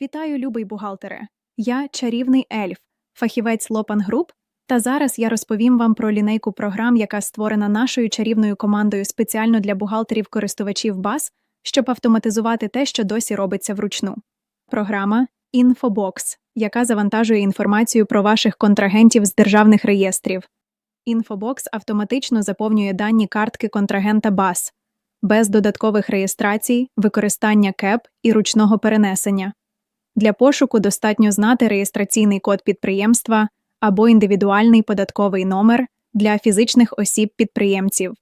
Вітаю, любий бухгалтере! Я чарівний ельф, фахівець Лопан Груп, та зараз я розповім вам про лінейку програм, яка створена нашою чарівною командою спеціально для бухгалтерів-користувачів БАС, щоб автоматизувати те, що досі робиться вручну. Програма Infobox, яка завантажує інформацію про ваших контрагентів з державних реєстрів. Infobox автоматично заповнює дані картки контрагента БАС без додаткових реєстрацій, використання КЕП і ручного перенесення. Для пошуку достатньо знати реєстраційний код підприємства або індивідуальний податковий номер для фізичних осіб-підприємців.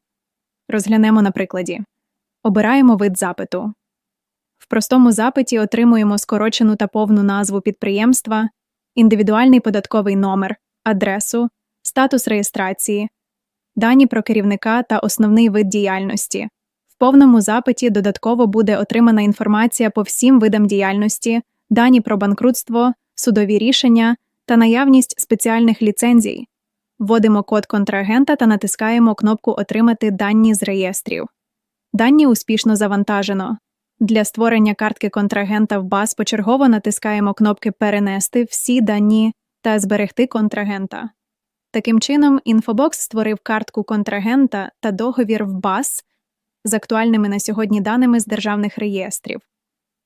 Розглянемо на прикладі. Обираємо вид запиту. В простому запиті отримуємо скорочену та повну назву підприємства, індивідуальний податковий номер, адресу, статус реєстрації, дані про керівника та основний вид діяльності. В повному запиті додатково буде отримана інформація по всім видам діяльності, дані про банкрутство, судові рішення та наявність спеціальних ліцензій. Вводимо код контрагента та натискаємо кнопку Отримати дані з реєстрів. Дані успішно завантажено. Для створення картки контрагента в БАС почергово натискаємо кнопки Перенести всі дані та Зберегти контрагента. Таким чином, Infobox створив картку контрагента та договір в БАС з актуальними на сьогодні даними з державних реєстрів.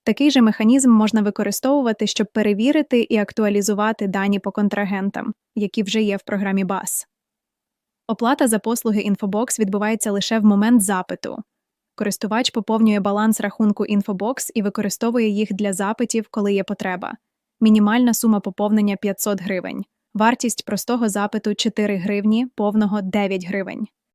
Такий же механізм можна використовувати, щоб перевірити і актуалізувати дані по контрагентам, які вже є в програмі БАС. Оплата за послуги Infobox відбувається лише в момент запиту. Користувач поповнює баланс рахунку Infobox і використовує їх для запитів, коли є потреба. Мінімальна сума поповнення 500 гривень. Вартість простого запиту 4 гривні, повного 9 гривень.